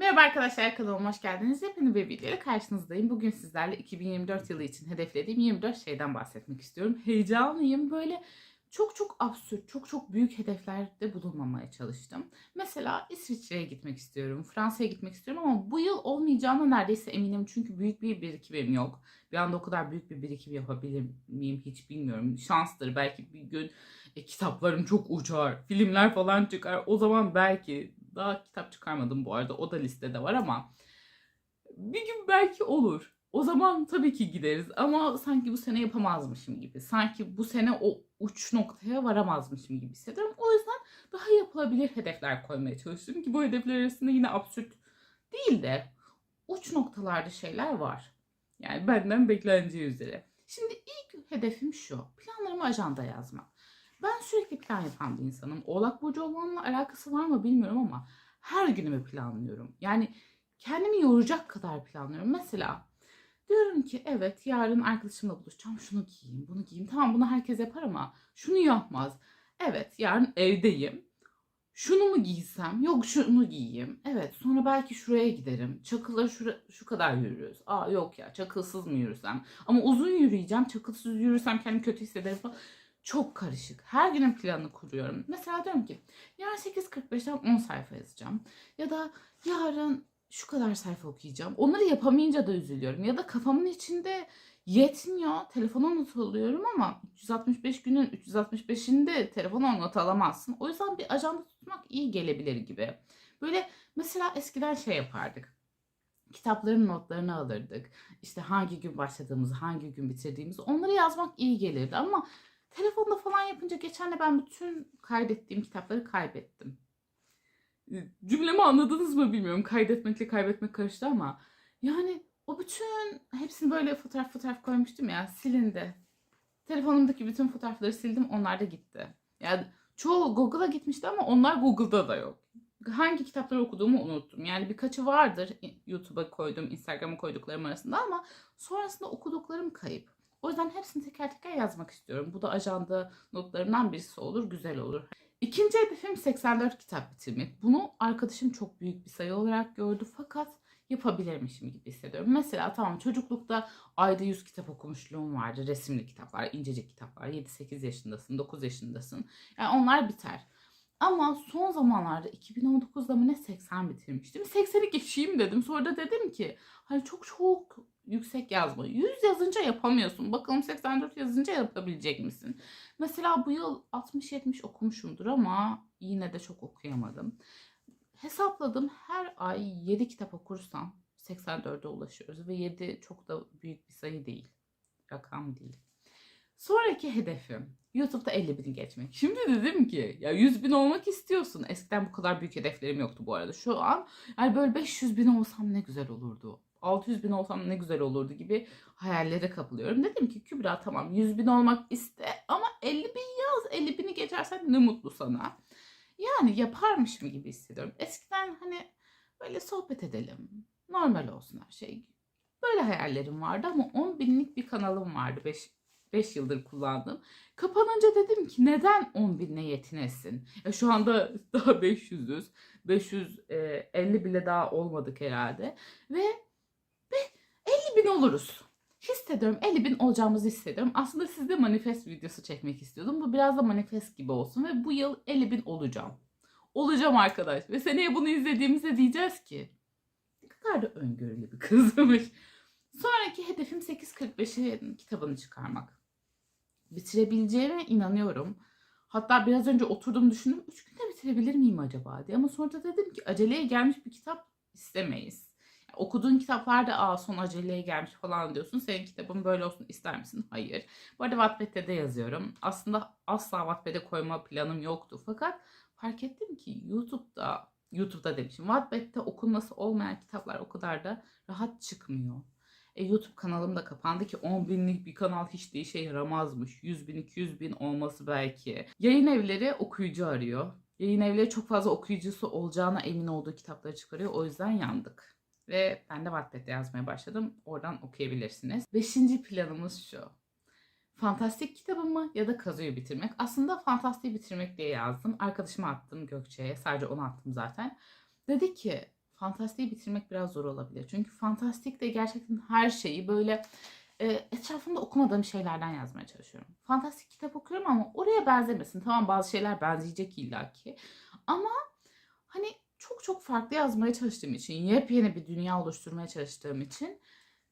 Merhaba arkadaşlar kanalıma hoş geldiniz. Yepyeni bir videoyla karşınızdayım. Bugün sizlerle 2024 yılı için hedeflediğim 24 şeyden bahsetmek istiyorum. Heyecanlıyım. Böyle çok çok absürt, çok çok büyük hedeflerde bulunmamaya çalıştım. Mesela İsviçre'ye gitmek istiyorum, Fransa'ya gitmek istiyorum ama bu yıl olmayacağına neredeyse eminim. Çünkü büyük bir birikimim yok. Bir anda o kadar büyük bir birikim yapabilir miyim hiç bilmiyorum. Şanstır belki bir gün e, kitaplarım çok uçar, filmler falan çıkar. O zaman belki daha kitap çıkarmadım bu arada. O da listede var ama bir gün belki olur. O zaman tabii ki gideriz ama sanki bu sene yapamazmışım gibi. Sanki bu sene o uç noktaya varamazmışım gibi hissediyorum. O yüzden daha yapılabilir hedefler koymaya çalıştım ki bu hedefler arasında yine absürt değil de uç noktalarda şeyler var. Yani benden bekleneceği üzere. Şimdi ilk hedefim şu. Planlarımı ajanda yazmak. Ben sürekli plan yapan bir insanım. Oğlak Burcu olmamla alakası var mı bilmiyorum ama her günümü planlıyorum. Yani kendimi yoracak kadar planlıyorum. Mesela diyorum ki evet yarın arkadaşımla buluşacağım. Şunu giyeyim, bunu giyeyim. Tamam bunu herkes yapar ama şunu yapmaz. Evet yarın evdeyim. Şunu mu giysem? Yok şunu giyeyim. Evet sonra belki şuraya giderim. Çakıla şura, şu kadar yürürüz. Aa yok ya çakılsız mı yürüsem? Ama uzun yürüyeceğim. Çakılsız yürürsem kendimi kötü hissederim falan çok karışık. Her günün planını kuruyorum. Mesela diyorum ki yarın 8.45'ten 10 sayfa yazacağım. Ya da yarın şu kadar sayfa okuyacağım. Onları yapamayınca da üzülüyorum. Ya da kafamın içinde yetmiyor. Telefona not alıyorum ama 365 günün 365'inde telefona not alamazsın. O yüzden bir ajanda tutmak iyi gelebilir gibi. Böyle mesela eskiden şey yapardık kitapların notlarını alırdık. İşte hangi gün başladığımızı, hangi gün bitirdiğimizi onları yazmak iyi gelirdi ama telefonda falan yapınca geçen de ben bütün kaydettiğim kitapları kaybettim. Cümlemi anladınız mı bilmiyorum. Kaydetmekle kaybetmek karıştı ama yani o bütün hepsini böyle fotoğraf fotoğraf koymuştum ya silindi. Telefonumdaki bütün fotoğrafları sildim onlar da gitti. Yani çoğu Google'a gitmişti ama onlar Google'da da yok. Hangi kitapları okuduğumu unuttum. Yani birkaçı vardır YouTube'a koydum, Instagram'a koyduklarım arasında ama sonrasında okuduklarım kayıp. O yüzden hepsini teker teker yazmak istiyorum. Bu da ajanda notlarından birisi olur, güzel olur. İkinci hedefim 84 kitap bitirmek. Bunu arkadaşım çok büyük bir sayı olarak gördü fakat yapabilirmişim gibi hissediyorum. Mesela tamam çocuklukta ayda 100 kitap okumuşluğum vardı. Resimli kitaplar, incecik kitaplar. 7-8 yaşındasın, 9 yaşındasın. Yani onlar biter. Ama son zamanlarda 2019'da mı ne 80 bitirmiştim. 80'i geçeyim dedim. Sonra da dedim ki hani çok çok yüksek yazma. 100 yazınca yapamıyorsun. Bakalım 84 yazınca yapabilecek misin? Mesela bu yıl 60-70 okumuşumdur ama yine de çok okuyamadım. Hesapladım her ay 7 kitap okursam 84'e ulaşıyoruz ve 7 çok da büyük bir sayı değil. Rakam değil. Sonraki hedefim YouTube'da 50 bini geçmek. Şimdi dedim ki ya 100 bin olmak istiyorsun. Eskiden bu kadar büyük hedeflerim yoktu bu arada. Şu an yani böyle 500 bin olsam ne güzel olurdu. 600 bin olsam ne güzel olurdu gibi hayallere kapılıyorum. Dedim ki Kübra tamam 100 bin olmak iste ama 50 bin yaz 50 bini geçersen ne mutlu sana. Yani yaparmışım gibi hissediyorum. Eskiden hani böyle sohbet edelim. Normal olsun her şey. Böyle hayallerim vardı ama 10 binlik bir kanalım vardı. 5 5 yıldır kullandım. Kapanınca dedim ki neden 10 binle yetinesin? Ya şu anda daha 500'üz. 550 bile daha olmadık herhalde. Ve, ve 50 bin oluruz. Hissediyorum 50 bin olacağımızı hissediyorum. Aslında sizde manifest videosu çekmek istiyordum. Bu biraz da manifest gibi olsun ve bu yıl 50 bin olacağım. Olacağım arkadaş. Ve seneye bunu izlediğimizde diyeceğiz ki ne kadar da öngörülü bir kızmış. Sonraki hedefim 8.45'in kitabını çıkarmak. Bitirebileceğime inanıyorum. Hatta biraz önce oturdum düşündüm. 3 günde bitirebilir miyim acaba diye. Ama sonra da dedim ki aceleye gelmiş bir kitap istemeyiz. Okuduğun kitaplarda aa son aceleye gelmiş falan diyorsun. Senin kitabın böyle olsun ister misin? Hayır. Bu arada Wattpad'de de yazıyorum. Aslında asla Wattpad'e koyma planım yoktu. Fakat fark ettim ki YouTube'da YouTube'da demişim. Wattpad'de okunması olmayan kitaplar o kadar da rahat çıkmıyor. E, YouTube kanalım da kapandı ki 10 binlik bir kanal hiç de işe yaramazmış. 100 bin 200 bin olması belki. Yayın evleri okuyucu arıyor. Yayın evleri çok fazla okuyucusu olacağına emin olduğu kitapları çıkarıyor. O yüzden yandık. Ve ben de Wattpad'de yazmaya başladım. Oradan okuyabilirsiniz. Beşinci planımız şu. Fantastik kitabımı ya da Kazu'yu bitirmek. Aslında Fantastik'i bitirmek diye yazdım. Arkadaşıma attım Gökçe'ye. Sadece onu attım zaten. Dedi ki fantastiği bitirmek biraz zor olabilir. Çünkü fantastik de gerçekten her şeyi böyle e, etrafımda okumadığım şeylerden yazmaya çalışıyorum. Fantastik kitap okuyorum ama oraya benzemesin. Tamam bazı şeyler benzeyecek illaki. Ama hani çok çok farklı yazmaya çalıştığım için, yepyeni bir dünya oluşturmaya çalıştığım için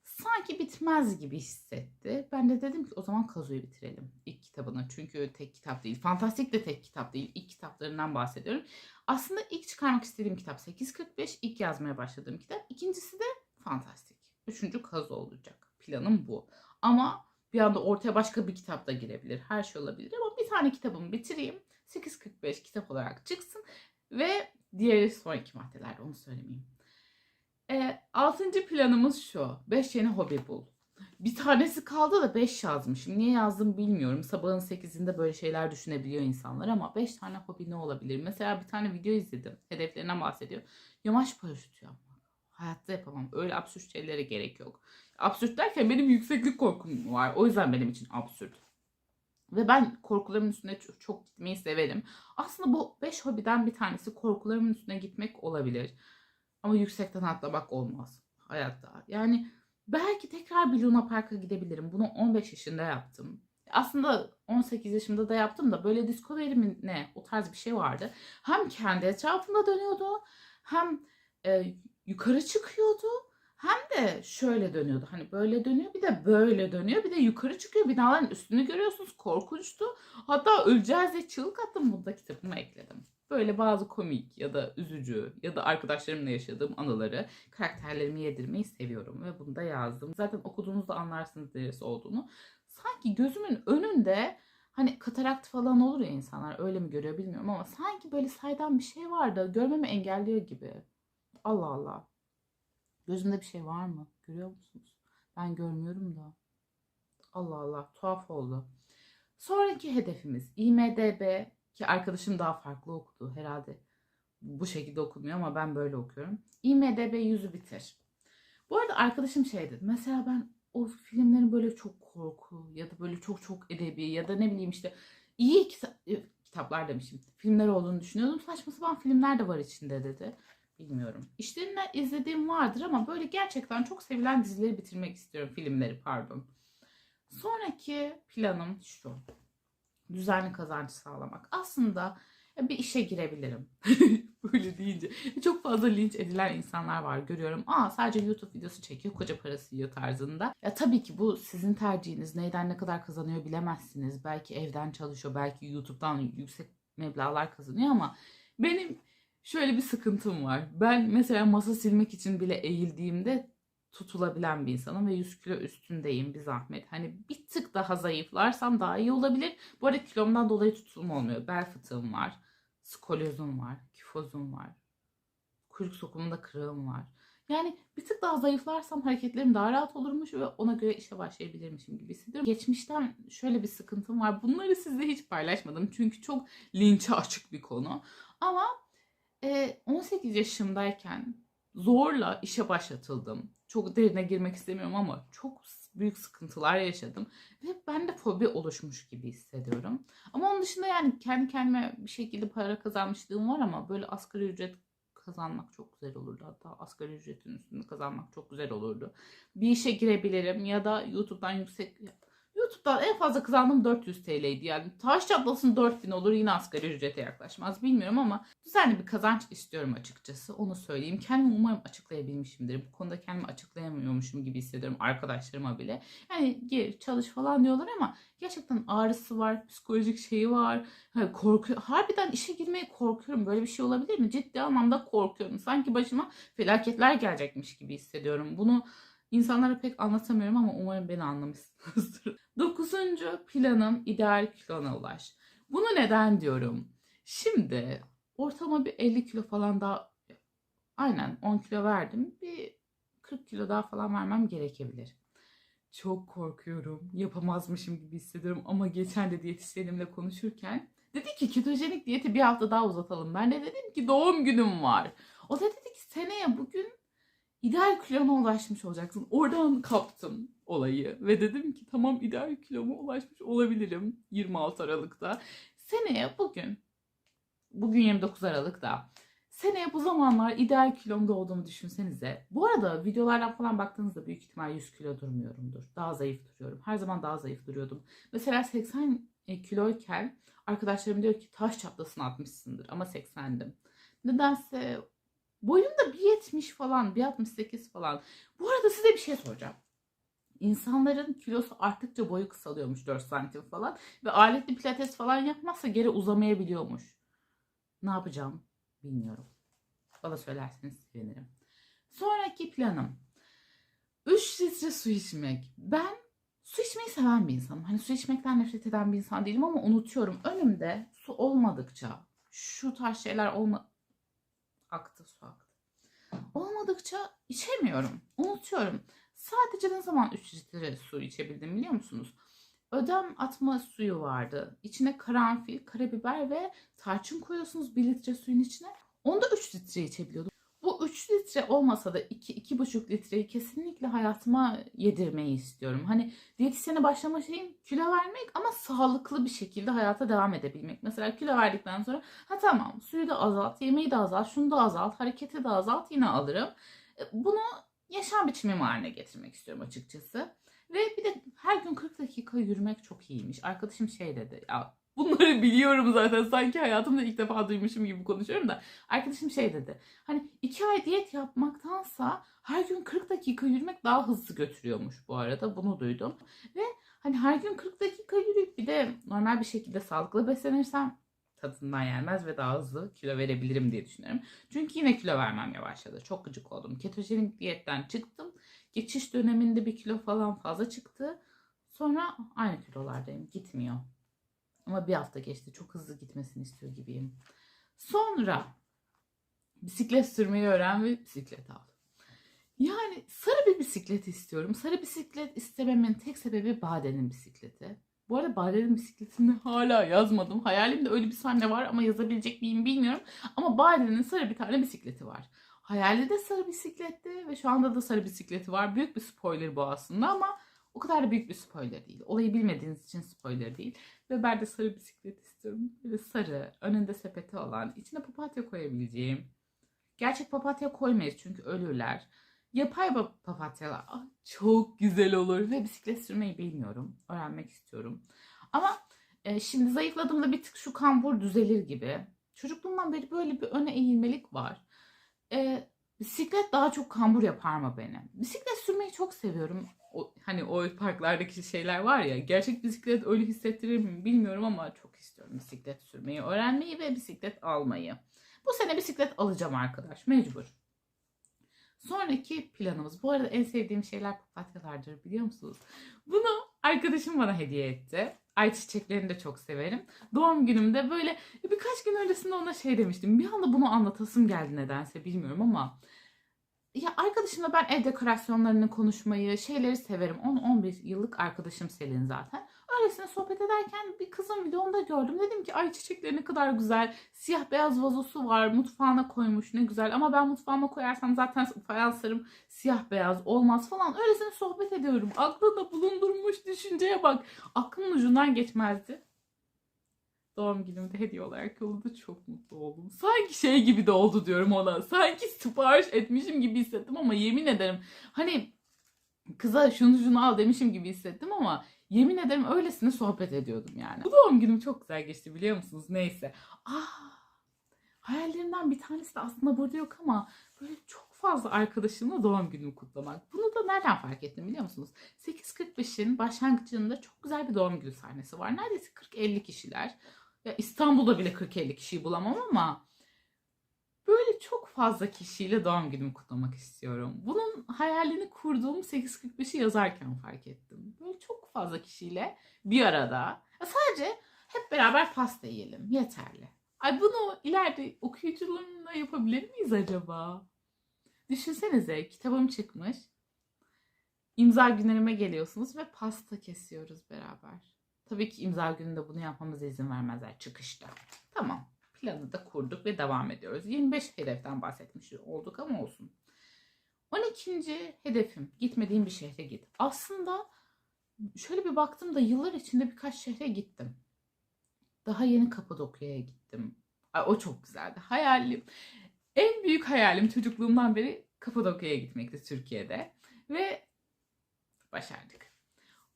sanki bitmez gibi hissetti. Ben de dedim ki o zaman Kazu'yu bitirelim ilk kitabını. Çünkü tek kitap değil. Fantastik de tek kitap değil. İlk kitaplarından bahsediyorum. Aslında ilk çıkarmak istediğim kitap 845. ilk yazmaya başladığım kitap. İkincisi de Fantastik. Üçüncü Kazu olacak. Planım bu. Ama bir anda ortaya başka bir kitap da girebilir. Her şey olabilir ama bir tane kitabımı bitireyim. 845 kitap olarak çıksın ve diğeri sonraki maddelerde onu söylemeyeyim. E, altıncı planımız şu. 5 yeni hobi bul. Bir tanesi kaldı da 5 yazmışım. Niye yazdım bilmiyorum. Sabahın 8'inde böyle şeyler düşünebiliyor insanlar ama 5 tane hobi ne olabilir? Mesela bir tane video izledim. Hedeflerinden bahsediyor. Yamaç paraşütü yapmak. Hayatta yapamam. Öyle absürt şeylere gerek yok. Absürt derken benim yükseklik korkum var. O yüzden benim için absürt. Ve ben korkularımın üstüne çok, gitmeyi severim. Aslında bu 5 hobiden bir tanesi korkularımın üstüne gitmek olabilir. Ama yüksekten atlamak olmaz hayatta. Yani belki tekrar bir Luna Park'a gidebilirim. Bunu 15 yaşında yaptım. Aslında 18 yaşımda da yaptım da böyle Discovery mi ne o tarz bir şey vardı. Hem kendi etrafında dönüyordu hem e, yukarı çıkıyordu hem de şöyle dönüyordu. Hani böyle dönüyor bir de böyle dönüyor bir de yukarı çıkıyor. Binaların üstünü görüyorsunuz korkunçtu. Hatta öleceğiz diye çığlık attım bunu da kitabıma ekledim. Böyle bazı komik ya da üzücü ya da arkadaşlarımla yaşadığım anıları karakterlerimi yedirmeyi seviyorum ve bunu da yazdım. Zaten okuduğunuzda anlarsınız neresi olduğunu. Sanki gözümün önünde hani katarakt falan olur ya insanlar öyle mi görüyor bilmiyorum ama sanki böyle saydam bir şey var da görmemi engelliyor gibi. Allah Allah. Gözümde bir şey var mı? Görüyor musunuz? Ben görmüyorum da. Allah Allah tuhaf oldu. Sonraki hedefimiz IMDB ki arkadaşım daha farklı okudu herhalde. Bu şekilde okumuyor ama ben böyle okuyorum. IMDB yüzü bitir. Bu arada arkadaşım şey dedi. Mesela ben o filmlerin böyle çok korku ya da böyle çok çok edebi ya da ne bileyim işte iyi kita- kitaplar demişim. Filmler olduğunu düşünüyordum. Saçma sapan filmler de var içinde dedi. Bilmiyorum. İşlerinden izlediğim vardır ama böyle gerçekten çok sevilen dizileri bitirmek istiyorum. Filmleri pardon. Sonraki planım şu düzenli kazanç sağlamak. Aslında bir işe girebilirim. Böyle deyince. Çok fazla linç edilen insanlar var görüyorum. Aa sadece YouTube videosu çekiyor koca parası yiyor tarzında. Ya tabii ki bu sizin tercihiniz. Neyden ne kadar kazanıyor bilemezsiniz. Belki evden çalışıyor. Belki YouTube'dan yüksek meblağlar kazanıyor ama benim şöyle bir sıkıntım var. Ben mesela masa silmek için bile eğildiğimde tutulabilen bir insanım ve 100 kilo üstündeyim bir zahmet. Hani bir tık daha zayıflarsam daha iyi olabilir. Bu arada kilomdan dolayı tutulma olmuyor. Bel fıtığım var. Skolyozum var. Kifozum var. Kuyruk sokumunda kırığım var. Yani bir tık daha zayıflarsam hareketlerim daha rahat olurmuş ve ona göre işe başlayabilirmişim gibi hissediyorum. Geçmişten şöyle bir sıkıntım var. Bunları sizle hiç paylaşmadım. Çünkü çok linçe açık bir konu. Ama 18 yaşımdayken zorla işe başlatıldım. Çok derine girmek istemiyorum ama çok büyük sıkıntılar yaşadım. Ve bende fobi oluşmuş gibi hissediyorum. Ama onun dışında yani kendi kendime bir şekilde para kazanmışlığım var ama böyle asgari ücret kazanmak çok güzel olurdu. Hatta asgari ücretin üstünde kazanmak çok güzel olurdu. Bir işe girebilirim ya da YouTube'dan yüksek YouTube'dan en fazla kazandığım 400 TL'ydi yani. Taş çatlasın 4000 olur yine asgari ücrete yaklaşmaz bilmiyorum ama düzenli bir kazanç istiyorum açıkçası. Onu söyleyeyim. Kendimi umarım açıklayabilmişimdir. Bu konuda kendimi açıklayamıyormuşum gibi hissediyorum arkadaşlarıma bile. Yani gir çalış falan diyorlar ama gerçekten ağrısı var, psikolojik şeyi var. Yani korkuyor. Harbiden işe girmeye korkuyorum. Böyle bir şey olabilir mi? Ciddi anlamda korkuyorum. Sanki başıma felaketler gelecekmiş gibi hissediyorum. Bunu İnsanlara pek anlatamıyorum ama umarım beni anlamışsınızdır. Dokuzuncu planım ideal kilona ulaş. Bunu neden diyorum? Şimdi ortama bir 50 kilo falan daha aynen 10 kilo verdim. Bir 40 kilo daha falan vermem gerekebilir. Çok korkuyorum. Yapamazmışım gibi hissediyorum ama geçen de diyetisyenimle konuşurken dedi ki ketojenik diyeti bir hafta daha uzatalım. Ben de dedim ki doğum günüm var. O da dedi ki seneye bugün ideal kilona ulaşmış olacaksın. Oradan kaptım olayı ve dedim ki tamam ideal kiloma ulaşmış olabilirim 26 Aralık'ta. Seneye bugün, bugün 29 Aralık'ta seneye bu zamanlar ideal kilomda olduğumu düşünsenize. Bu arada videolardan falan baktığınızda büyük ihtimal 100 kilo durmuyorumdur. Daha zayıf duruyorum. Her zaman daha zayıf duruyordum. Mesela 80 kiloyken arkadaşlarım diyor ki taş çatlasını atmışsındır ama 80'dim. Nedense boyum da 1.70 falan, 1.68 falan. Bu arada size bir şey soracağım. İnsanların kilosu arttıkça boyu kısalıyormuş 4 santim falan. Ve aletli pilates falan yapmazsa geri uzamayabiliyormuş. Ne yapacağım bilmiyorum. Bana söylerseniz sevinirim. Sonraki planım. 3 litre su içmek. Ben su içmeyi seven bir insanım. Hani su içmekten nefret eden bir insan değilim ama unutuyorum. Önümde su olmadıkça şu tarz şeyler olma... Aktı su aktı. Olmadıkça içemiyorum. Unutuyorum. Sadece ne zaman 3 litre su içebildim biliyor musunuz? Ödem atma suyu vardı. İçine karanfil, karabiber ve tarçın koyuyorsunuz 1 litre suyun içine. Onda 3 litre içebiliyordum. Bu 3 litre olmasa da 2-2,5 litreyi kesinlikle hayatıma yedirmeyi istiyorum. Hani diyetisyene başlama şeyim kilo vermek ama sağlıklı bir şekilde hayata devam edebilmek. Mesela kilo verdikten sonra ha tamam suyu da azalt, yemeği de azalt, şunu da azalt, hareketi de azalt yine alırım. E, Bunu yaşam biçimim haline getirmek istiyorum açıkçası. Ve bir de her gün 40 dakika yürümek çok iyiymiş. Arkadaşım şey dedi. Ya bunları biliyorum zaten. Sanki hayatımda ilk defa duymuşum gibi konuşuyorum da. Arkadaşım şey dedi. Hani iki ay diyet yapmaktansa her gün 40 dakika yürümek daha hızlı götürüyormuş bu arada. Bunu duydum. Ve hani her gün 40 dakika yürüyüp bir de normal bir şekilde sağlıklı beslenirsem tadından yenmez ve daha hızlı kilo verebilirim diye düşünüyorum. Çünkü yine kilo vermem yavaşladı. Çok gıcık oldum. Ketojenik diyetten çıktım. Geçiş döneminde bir kilo falan fazla çıktı. Sonra aynı kilolardayım. Gitmiyor. Ama bir hafta geçti. Çok hızlı gitmesini istiyor gibiyim. Sonra bisiklet sürmeyi öğren ve bisiklet al. Yani sarı bir bisiklet istiyorum. Sarı bisiklet istememin tek sebebi Baden'in bisikleti. Bu arada Baden'in bisikletini hala yazmadım. Hayalimde öyle bir sahne var ama yazabilecek miyim bilmiyorum. Ama Baden'in sarı bir tane bisikleti var. Hayali de sarı bisikletti ve şu anda da sarı bisikleti var. Büyük bir spoiler bu aslında ama o kadar da büyük bir spoiler değil. Olayı bilmediğiniz için spoiler değil. Ve ben de sarı bisiklet istiyorum. Böyle sarı, önünde sepeti olan, içine papatya koyabileceğim. Gerçek papatya koymayız çünkü ölürler. Yapay pa- papatyalar ah, çok güzel olur ve bisiklet sürmeyi bilmiyorum. Öğrenmek istiyorum. Ama e, şimdi zayıfladığımda bir tık şu kambur düzelir gibi. Çocukluğumdan beri böyle bir öne eğilmelik var. E, bisiklet daha çok kambur yapar mı beni? Bisiklet sürmeyi çok seviyorum. O, hani o parklardaki şeyler var ya gerçek bisiklet öyle hissettirir mi bilmiyorum ama çok istiyorum bisiklet sürmeyi öğrenmeyi ve bisiklet almayı. Bu sene bisiklet alacağım arkadaş mecbur. Sonraki planımız. Bu arada en sevdiğim şeyler papatyalardır biliyor musunuz? Bunu arkadaşım bana hediye etti. Ay çiçeklerini de çok severim. Doğum günümde böyle birkaç gün öncesinde ona şey demiştim. Bir anda bunu anlatasım geldi nedense bilmiyorum ama ya arkadaşımla ben ev dekorasyonlarını konuşmayı, şeyleri severim. 10-11 yıllık arkadaşım Selin zaten. Öylesine sohbet ederken bir kızın videomda gördüm. Dedim ki ay çiçekleri ne kadar güzel. Siyah beyaz vazosu var. Mutfağına koymuş ne güzel. Ama ben mutfağıma koyarsam zaten fayanslarım siyah beyaz olmaz falan. Öylesine sohbet ediyorum. Aklında bulundurmuş düşünceye bak. Aklımın ucundan geçmezdi. Doğum günümde hediye olarak yolladı. Çok mutlu oldum. Sanki şey gibi de oldu diyorum ona. Sanki sipariş etmişim gibi hissettim ama yemin ederim. Hani kıza şunu şunu al demişim gibi hissettim ama yemin ederim öylesine sohbet ediyordum yani. Bu doğum günüm çok güzel geçti biliyor musunuz? Neyse. Ah, hayallerimden bir tanesi de aslında burada yok ama böyle çok fazla arkadaşımla doğum günümü kutlamak. Bunu da nereden fark ettim biliyor musunuz? 8.45'in başlangıcında çok güzel bir doğum günü sahnesi var. Neredeyse 40-50 kişiler. Ya İstanbul'da bile 40-50 kişiyi bulamam ama böyle çok fazla kişiyle doğum günümü kutlamak istiyorum. Bunun hayalini kurduğum 8.45'i yazarken fark ettim. Böyle çok fazla kişiyle bir arada. Ya sadece hep beraber pasta yiyelim. Yeterli. Ay bunu ileride okuyucularımla yapabilir miyiz acaba? Düşünsenize kitabım çıkmış. İmza günlerime geliyorsunuz ve pasta kesiyoruz beraber. Tabii ki imza gününde bunu yapmamıza izin vermezler çıkışta. Tamam planı da kurduk ve devam ediyoruz. 25 hedeften bahsetmiş olduk ama olsun. 12. hedefim gitmediğim bir şehre git. Aslında şöyle bir baktım da yıllar içinde birkaç şehre gittim. Daha yeni Kapadokya'ya gittim. Ay, o çok güzeldi. Hayalim En büyük hayalim çocukluğumdan beri Kapadokya'ya gitmekti Türkiye'de. Ve başardık.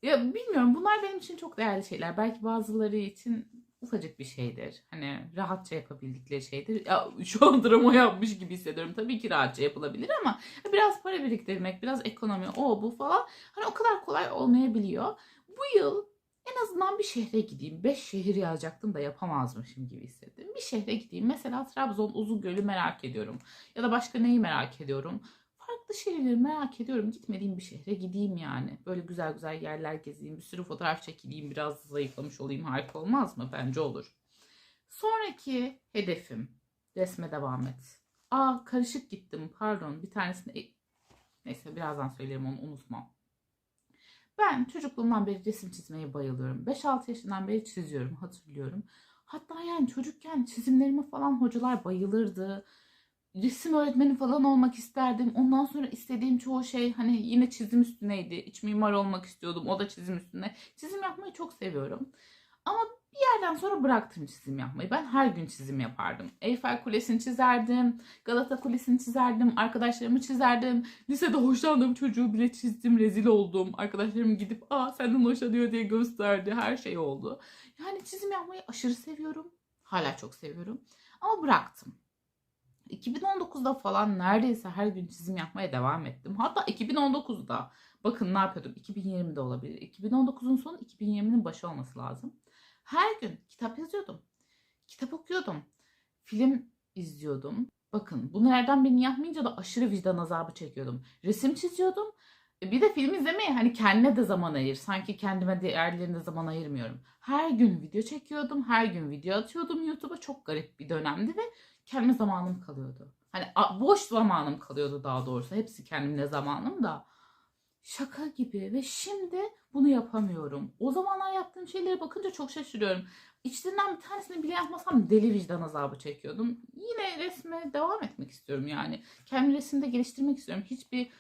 Ya bilmiyorum bunlar benim için çok değerli şeyler. Belki bazıları için ufacık bir şeydir. Hani rahatça yapabildikleri şeydir. Ya şu an drama yapmış gibi hissediyorum. Tabii ki rahatça yapılabilir ama biraz para biriktirmek, biraz ekonomi, o bu falan. Hani o kadar kolay olmayabiliyor. Bu yıl en azından bir şehre gideyim. Beş şehir yazacaktım da yapamazmışım gibi hissettim. Bir şehre gideyim. Mesela Trabzon Uzungöl'ü merak ediyorum. Ya da başka neyi merak ediyorum. Farklı şehirleri merak ediyorum. Gitmediğim bir şehre gideyim yani. Böyle güzel güzel yerler gezeyim. Bir sürü fotoğraf çekileyim. Biraz zayıflamış olayım. Harika olmaz mı? Bence olur. Sonraki hedefim. Resme devam et. Aa karışık gittim. Pardon. Bir tanesini... Neyse birazdan söylerim onu unutmam. Ben çocukluğumdan beri resim çizmeye bayılıyorum. 5-6 yaşından beri çiziyorum hatırlıyorum. Hatta yani çocukken çizimlerime falan hocalar bayılırdı. Resim öğretmeni falan olmak isterdim. Ondan sonra istediğim çoğu şey hani yine çizim üstüneydi. İç mimar olmak istiyordum. O da çizim üstüne. Çizim yapmayı çok seviyorum. Ama bir yerden sonra bıraktım çizim yapmayı. Ben her gün çizim yapardım. Eyfel Kulesi'ni çizerdim. Galata Kulesi'ni çizerdim. Arkadaşlarımı çizerdim. Lisede hoşlandığım çocuğu bile çizdim. Rezil oldum. Arkadaşlarım gidip aa senden hoşlanıyor diye gösterdi. Her şey oldu. Yani çizim yapmayı aşırı seviyorum. Hala çok seviyorum. Ama bıraktım. 2019'da falan neredeyse her gün çizim yapmaya devam ettim. Hatta 2019'da bakın ne yapıyordum 2020'de olabilir. 2019'un sonu 2020'nin başı olması lazım. Her gün kitap yazıyordum. Kitap okuyordum. Film izliyordum. Bakın bunu nereden birini yapmayınca da aşırı vicdan azabı çekiyordum. Resim çiziyordum. E, Bir de film izlemeye hani kendine de zaman ayır. Sanki kendime diğerlerine zaman ayırmıyorum. Her gün video çekiyordum. Her gün video atıyordum YouTube'a. Çok garip bir dönemdi ve kendime zamanım kalıyordu. Hani boş zamanım kalıyordu daha doğrusu. Hepsi kendimle zamanım da. Şaka gibi ve şimdi bunu yapamıyorum. O zamanlar yaptığım şeylere bakınca çok şaşırıyorum. İçlerinden bir tanesini bile yapmasam deli vicdan azabı çekiyordum. Yine resme devam etmek istiyorum yani. Kendimi resimde geliştirmek istiyorum. Hiçbir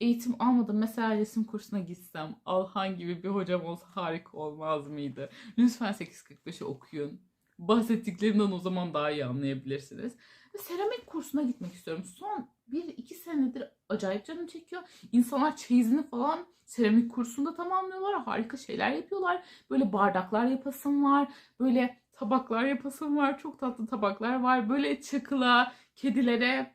eğitim almadım. Mesela resim kursuna gitsem Alhan gibi bir hocam olsa harika olmaz mıydı? Lütfen 845'i okuyun. Bahsettiklerimden o zaman daha iyi anlayabilirsiniz. Ve seramik kursuna gitmek istiyorum. Son 1-2 senedir acayip canım çekiyor. İnsanlar çeyizini falan seramik kursunda tamamlıyorlar. Harika şeyler yapıyorlar. Böyle bardaklar yapasım var. Böyle tabaklar yapasım var. Çok tatlı tabaklar var. Böyle çakıla, kedilere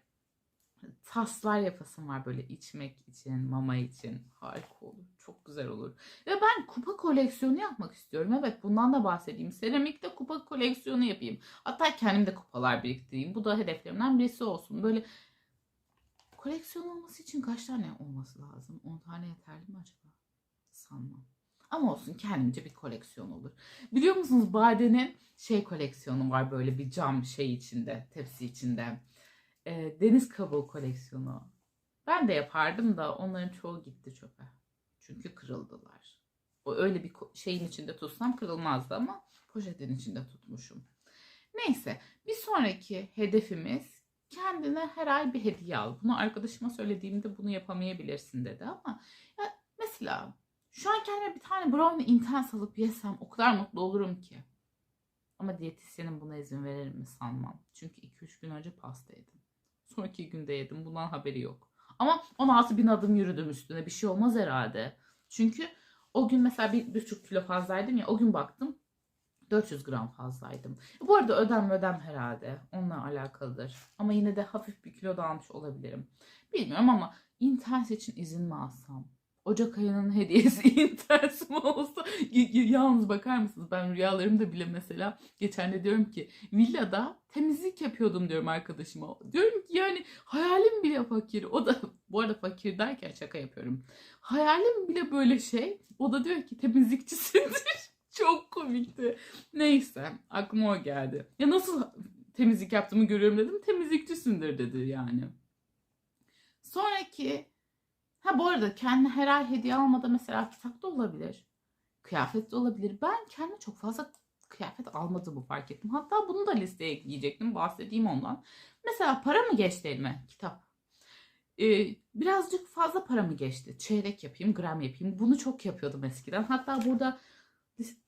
taslar yapasım var böyle içmek için, mama için. Harika olur. Çok güzel olur. Ve ben kupa koleksiyonu yapmak istiyorum. Evet bundan da bahsedeyim. Seramikte kupa koleksiyonu yapayım. Hatta kendim de kupalar biriktireyim. Bu da hedeflerimden birisi olsun. Böyle koleksiyon olması için kaç tane olması lazım? 10 tane yeterli mi acaba? Sanmam. Ama olsun kendimce bir koleksiyon olur. Biliyor musunuz Bade'nin şey koleksiyonu var böyle bir cam şey içinde, tepsi içinde. Ee, deniz kabuğu koleksiyonu. Ben de yapardım da onların çoğu gitti çöpe. Çünkü kırıldılar. O öyle bir şeyin içinde tutsam kırılmazdı ama poşetin içinde tutmuşum. Neyse bir sonraki hedefimiz kendine her ay bir hediye al. Bunu arkadaşıma söylediğimde bunu yapamayabilirsin dedi ama ya mesela şu an kendime bir tane brownie intense alıp yesem o kadar mutlu olurum ki. Ama diyetisyenim buna izin verir mi sanmam. Çünkü 2-3 gün önce pasta yedim. Sonraki günde yedim. Bundan haberi yok. Ama 16 bin adım yürüdüm üstüne. Bir şey olmaz herhalde. Çünkü o gün mesela bir buçuk kilo fazlaydım ya. O gün baktım 400 gram fazlaydım. Bu arada ödem ödem herhalde. Onunla alakalıdır. Ama yine de hafif bir kilo da almış olabilirim. Bilmiyorum ama intens için izin mi alsam? Ocak ayının hediyesi intens mi olsa? Yalnız bakar mısınız? Ben rüyalarımda bile mesela geçen de diyorum ki villada temizlik yapıyordum diyorum arkadaşıma. Diyorum ki yani hayalim bile fakir. O da bu arada fakir derken şaka yapıyorum. Hayalim bile böyle şey. O da diyor ki temizlikçisindir. Çok komikti. Neyse aklıma o geldi. Ya nasıl temizlik yaptığımı görüyorum dedim. Temizlikçisindir dedi yani. Sonraki ha bu arada kendi her ay hediye almada mesela kitap da olabilir. Kıyafet de olabilir. Ben kendi çok fazla kıyafet almadığımı fark ettim. Hatta bunu da listeye ekleyecektim. Bahsedeyim ondan. Mesela para mı geçti elime? Kitap. Ee, birazcık fazla para mı geçti? Çeyrek yapayım, gram yapayım. Bunu çok yapıyordum eskiden. Hatta burada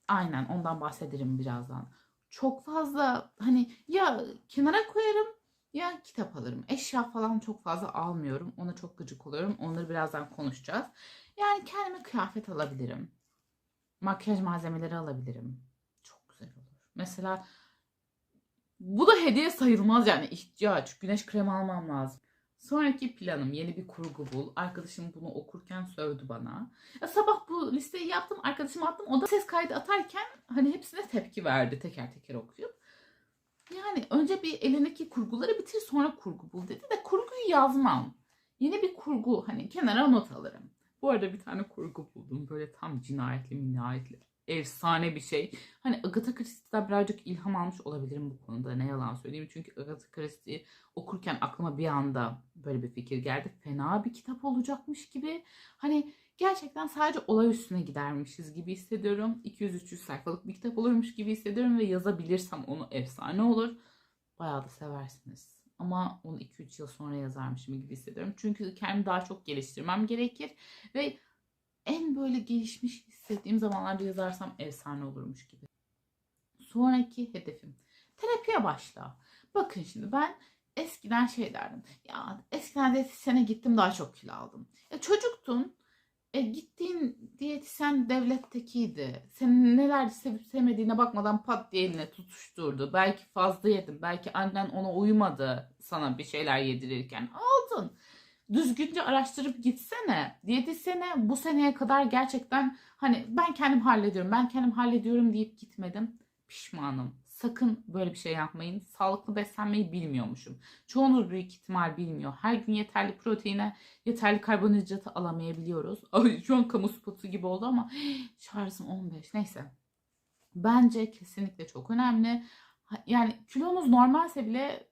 aynen ondan bahsederim birazdan. Çok fazla hani ya kenara koyarım Ya kitap alırım. Eşya falan çok fazla almıyorum. Ona çok gıcık oluyorum. Onları birazdan konuşacağız. Yani kendime kıyafet alabilirim. Makyaj malzemeleri alabilirim. Çok güzel olur. Mesela bu da hediye sayılmaz yani ihtiyaç. Güneş kremi almam lazım. Sonraki planım yeni bir kurgu bul. Arkadaşım bunu okurken sövdü bana. Ya sabah bu listeyi yaptım, arkadaşıma attım. O da ses kaydı atarken hani hepsine tepki verdi teker teker okuyup. Yani önce bir elindeki kurguları bitir sonra kurgu bul dedi de kurguyu yazmam. Yeni bir kurgu hani kenara not alırım. Bu arada bir tane kurgu buldum. Böyle tam cinayetli minayetli. Efsane bir şey. Hani Agatha Christie'den birazcık ilham almış olabilirim bu konuda. Ne yalan söyleyeyim. Çünkü Agatha Christie okurken aklıma bir anda böyle bir fikir geldi. Fena bir kitap olacakmış gibi. Hani gerçekten sadece olay üstüne gidermişiz gibi hissediyorum. 200-300 sayfalık bir kitap olurmuş gibi hissediyorum ve yazabilirsem onu efsane olur. Bayağı da seversiniz. Ama onu 2-3 yıl sonra yazarmışım gibi hissediyorum. Çünkü kendimi daha çok geliştirmem gerekir. Ve en böyle gelişmiş hissettiğim zamanlarda yazarsam efsane olurmuş gibi. Sonraki hedefim. Terapiye başla. Bakın şimdi ben eskiden şey derdim. Ya eskiden diyetisyene gittim daha çok kilo aldım. E, çocuktun. E, gittiğin diyetisyen devlettekiydi. Senin neler sevip sevmediğine bakmadan pat diye eline tutuşturdu. Belki fazla yedin. Belki annen ona uymadı sana bir şeyler yedirirken. Aldın. Düzgünce araştırıp gitsene. Diyetisyene bu seneye kadar gerçekten hani ben kendim hallediyorum. Ben kendim hallediyorum deyip gitmedim. Pişmanım. Sakın böyle bir şey yapmayın. Sağlıklı beslenmeyi bilmiyormuşum. Çoğunuz büyük ihtimal bilmiyor. Her gün yeterli proteine, yeterli karbonhidratı alamayabiliyoruz. Ay şu an kamu spotu gibi oldu ama şarjım 15. Neyse. Bence kesinlikle çok önemli. Yani kilonuz normalse bile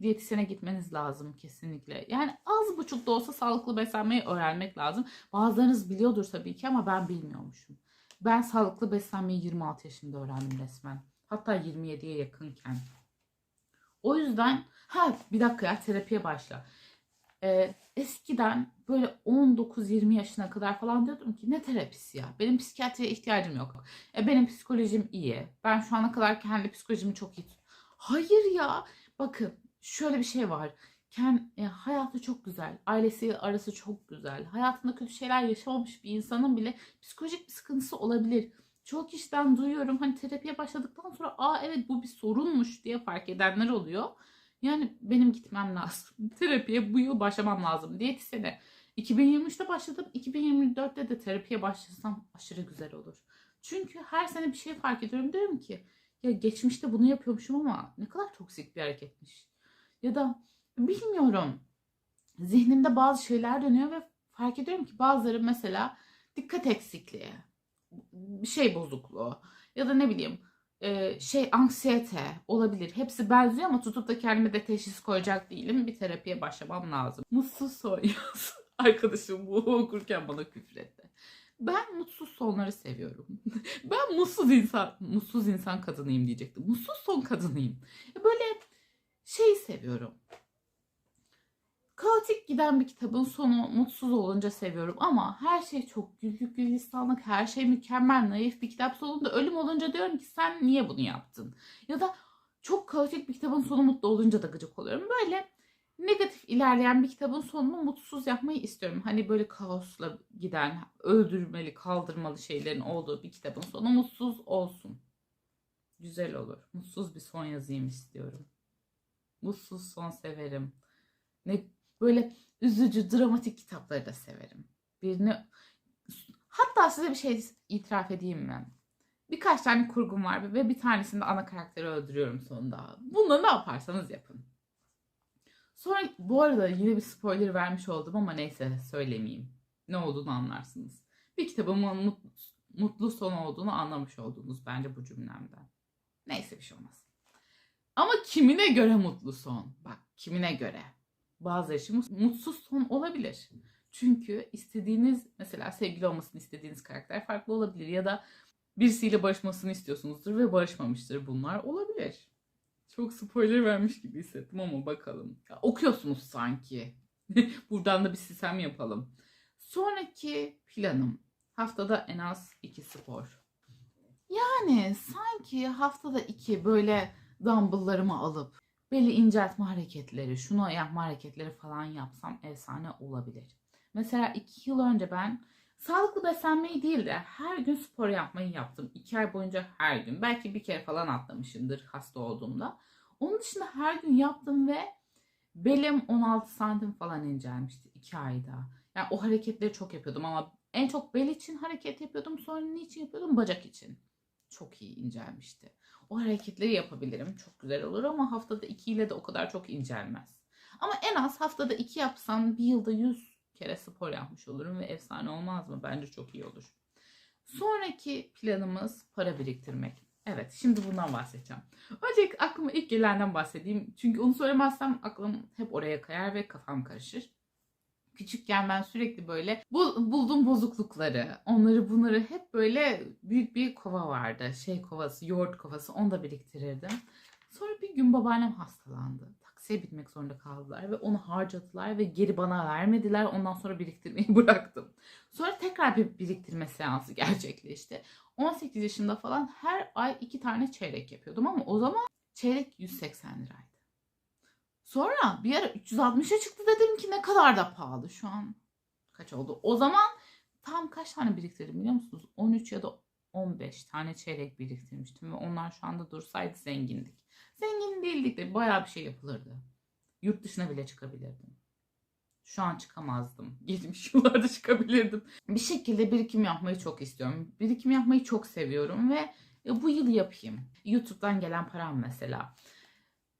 diyetisyene gitmeniz lazım kesinlikle. Yani az buçuk da olsa sağlıklı beslenmeyi öğrenmek lazım. Bazılarınız biliyordur tabii ki ama ben bilmiyormuşum. Ben sağlıklı beslenmeyi 26 yaşında öğrendim resmen. Hatta 27'ye yakınken. O yüzden ha bir dakika ya terapiye başla. Ee, eskiden böyle 19-20 yaşına kadar falan diyordum ki ne terapisi ya? Benim psikiyatriye ihtiyacım yok. E, benim psikolojim iyi. Ben şu ana kadar kendi psikolojimi çok iyi Hayır ya. Bakın şöyle bir şey var. Ken, e, hayatı çok güzel. Ailesi arası çok güzel. Hayatında kötü şeyler yaşamamış bir insanın bile psikolojik bir sıkıntısı olabilir. Çoğu kişiden duyuyorum hani terapiye başladıktan sonra aa evet bu bir sorunmuş diye fark edenler oluyor. Yani benim gitmem lazım. Terapiye bu yıl başlamam lazım. Diyetisyene 2023'te başladım. 2024'te de terapiye başlasam aşırı güzel olur. Çünkü her sene bir şey fark ediyorum. Diyorum ki ya geçmişte bunu yapıyormuşum ama ne kadar toksik bir hareketmiş. Ya da bilmiyorum. Zihnimde bazı şeyler dönüyor ve fark ediyorum ki bazıları mesela dikkat eksikliği, bir şey bozukluğu ya da ne bileyim e, şey anksiyete olabilir. Hepsi benziyor ama tutup da kendime de teşhis koyacak değilim. Bir terapiye başlamam lazım. Mutsuz son yaz. Arkadaşım bu okurken bana küfretti. Ben mutsuz sonları seviyorum. ben mutsuz insan, mutsuz insan kadınıyım diyecektim. Mutsuz son kadınıyım. Böyle şey seviyorum. Kaotik giden bir kitabın sonu mutsuz olunca seviyorum ama her şey çok güllük gülistanlık, her şey mükemmel, naif bir kitap sonunda ölüm olunca diyorum ki sen niye bunu yaptın? Ya da çok kaotik bir kitabın sonu mutlu olunca da gıcık oluyorum. Böyle negatif ilerleyen bir kitabın sonunu mutsuz yapmayı istiyorum. Hani böyle kaosla giden, öldürmeli, kaldırmalı şeylerin olduğu bir kitabın sonu mutsuz olsun. Güzel olur. Mutsuz bir son yazayım istiyorum. Mutsuz son severim. Ne böyle üzücü, dramatik kitapları da severim. Birini hatta size bir şey itiraf edeyim mi? Birkaç tane kurgum var ve bir tanesinde ana karakteri öldürüyorum sonunda. Bunu ne yaparsanız yapın. Sonra bu arada yine bir spoiler vermiş oldum ama neyse söylemeyeyim. Ne olduğunu anlarsınız. Bir kitabımın mutlu, mutlu son olduğunu anlamış oldunuz bence bu cümlemden. Neyse bir şey olmaz. Ama kimine göre mutlu son? Bak kimine göre. Bazı için mutsuz son olabilir. Çünkü istediğiniz mesela sevgili olmasını istediğiniz karakter farklı olabilir ya da birisiyle barışmasını istiyorsunuzdur ve barışmamıştır. Bunlar olabilir. Çok spoiler vermiş gibi hissettim ama bakalım. Ya, okuyorsunuz sanki. Buradan da bir sistem yapalım. Sonraki planım haftada en az iki spor. Yani sanki haftada iki böyle dumbbelllarımı alıp belli inceltme hareketleri, şunu yapma hareketleri falan yapsam efsane olabilir. Mesela iki yıl önce ben sağlıklı beslenmeyi değil de her gün spor yapmayı yaptım. İki ay boyunca her gün. Belki bir kere falan atlamışımdır hasta olduğumda. Onun dışında her gün yaptım ve belim 16 santim falan incelmişti iki ayda. Yani o hareketleri çok yapıyordum ama en çok bel için hareket yapıyordum. Sonra niçin yapıyordum? Bacak için. Çok iyi incelmişti. O hareketleri yapabilirim. Çok güzel olur ama haftada 2 ile de o kadar çok incelmez. Ama en az haftada 2 yapsam bir yılda 100 kere spor yapmış olurum ve efsane olmaz mı? Bence çok iyi olur. Sonraki planımız para biriktirmek. Evet şimdi bundan bahsedeceğim. Öncelikle aklıma ilk gelenden bahsedeyim. Çünkü onu söylemezsem aklım hep oraya kayar ve kafam karışır. Küçükken ben sürekli böyle bu, buldum bozuklukları, onları bunları hep böyle büyük bir kova vardı. Şey kovası, yoğurt kovası onu da biriktirirdim. Sonra bir gün babaannem hastalandı. Taksiye binmek zorunda kaldılar ve onu harcadılar ve geri bana vermediler. Ondan sonra biriktirmeyi bıraktım. Sonra tekrar bir biriktirme seansı gerçekleşti. 18 yaşında falan her ay iki tane çeyrek yapıyordum ama o zaman çeyrek 180 liraydı. Sonra bir ara 360'a çıktı dedim ki ne kadar da pahalı şu an. Kaç oldu? O zaman tam kaç tane biriktirdim biliyor musunuz? 13 ya da 15 tane çeyrek biriktirmiştim ve onlar şu anda dursaydı zengindik. Zengin değildik de bayağı bir şey yapılırdı. Yurt dışına bile çıkabilirdim. Şu an çıkamazdım. Geçmiş yıllarda çıkabilirdim. Bir şekilde birikim yapmayı çok istiyorum. Birikim yapmayı çok seviyorum ve e, bu yıl yapayım. YouTube'dan gelen param mesela.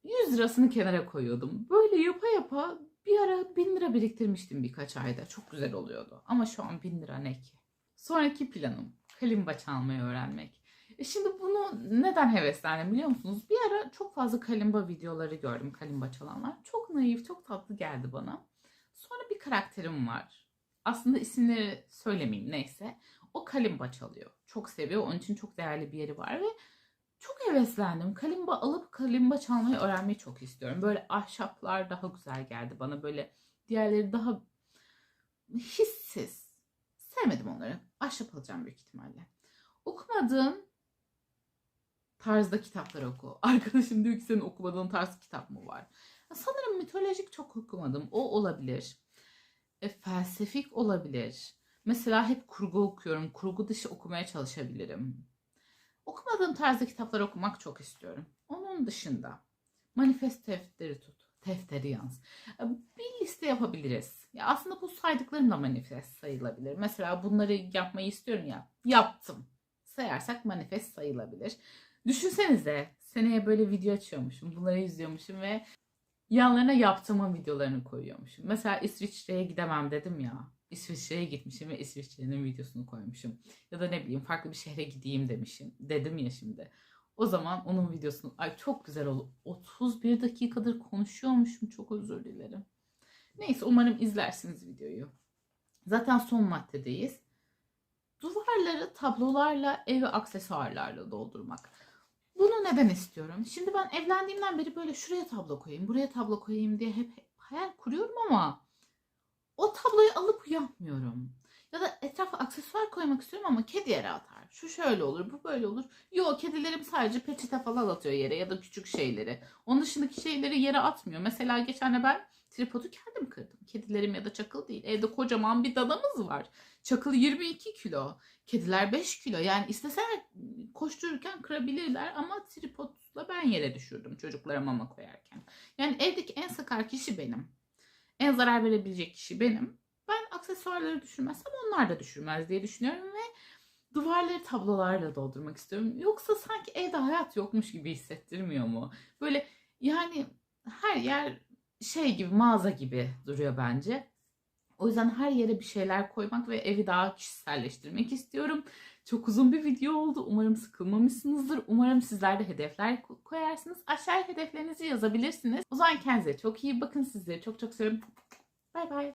100 lirasını kenara koyuyordum. Böyle yapa yapa bir ara 1000 lira biriktirmiştim birkaç ayda. Çok güzel oluyordu. Ama şu an 1000 lira ne ki? Sonraki planım kalimba çalmayı öğrenmek. E şimdi bunu neden heveslendim biliyor musunuz? Bir ara çok fazla kalimba videoları gördüm kalimba çalanlar. Çok naif, çok tatlı geldi bana. Sonra bir karakterim var. Aslında isimleri söylemeyeyim neyse. O kalimba çalıyor. Çok seviyor. Onun için çok değerli bir yeri var ve çok heveslendim. Kalimba alıp kalimba çalmayı öğrenmeyi çok istiyorum. Böyle ahşaplar daha güzel geldi bana. Böyle diğerleri daha hissiz. Sevmedim onları. Ahşap alacağım büyük ihtimalle. Okumadığın tarzda kitaplar oku. Arkadaşım diyor ki senin okumadığın tarz kitap mı var? Sanırım mitolojik çok okumadım. O olabilir. E, felsefik olabilir. Mesela hep kurgu okuyorum. Kurgu dışı okumaya çalışabilirim. Okumadığım tarzda kitaplar okumak çok istiyorum. Onun dışında manifest defteri tut. Defteri yaz. E, Bir liste yapabiliriz. Ya aslında bu saydıklarım da manifest sayılabilir. Mesela bunları yapmayı istiyorum ya. Yaptım. Sayarsak manifest sayılabilir. Düşünsenize seneye böyle video açıyormuşum. Bunları izliyormuşum ve yanlarına yaptığımın videolarını koyuyormuşum. Mesela İsviçre'ye gidemem dedim ya. İsviçre'ye gitmişim ve İsviçre'nin videosunu koymuşum. Ya da ne bileyim farklı bir şehre gideyim demişim. Dedim ya şimdi. O zaman onun videosunu ay çok güzel oldu. 31 dakikadır konuşuyormuşum. Çok özür dilerim. Neyse umarım izlersiniz videoyu. Zaten son maddedeyiz. Duvarları tablolarla, evi aksesuarlarla doldurmak. Bunu neden istiyorum? Şimdi ben evlendiğimden beri böyle şuraya tablo koyayım, buraya tablo koyayım diye hep hayal kuruyorum ama o tabloyu alıp yapmıyorum. Ya da etrafa aksesuar koymak istiyorum ama kedi yere atar. Şu şöyle olur, bu böyle olur. Yo kedilerim sadece peçete falan atıyor yere ya da küçük şeyleri. Onun dışındaki şeyleri yere atmıyor. Mesela geçen de ben tripodu kendim kırdım. Kedilerim ya da çakıl değil. Evde kocaman bir dadamız var. Çakıl 22 kilo. Kediler 5 kilo. Yani isteseler koştururken kırabilirler ama tripodla ben yere düşürdüm çocuklara mama koyarken. Yani evdeki en sakar kişi benim. En zarar verebilecek kişi benim. Ben aksesuarları düşürmezsem onlar da düşürmez diye düşünüyorum ve duvarları tablolarla doldurmak istiyorum. Yoksa sanki evde hayat yokmuş gibi hissettirmiyor mu? Böyle yani her yer şey gibi mağaza gibi duruyor bence. O yüzden her yere bir şeyler koymak ve evi daha kişiselleştirmek istiyorum. Çok uzun bir video oldu. Umarım sıkılmamışsınızdır. Umarım sizler de hedefler koyarsınız. Aşağıya hedeflerinizi yazabilirsiniz. O zaman kendinize çok iyi bakın. Sizleri çok çok seviyorum. Bay bay.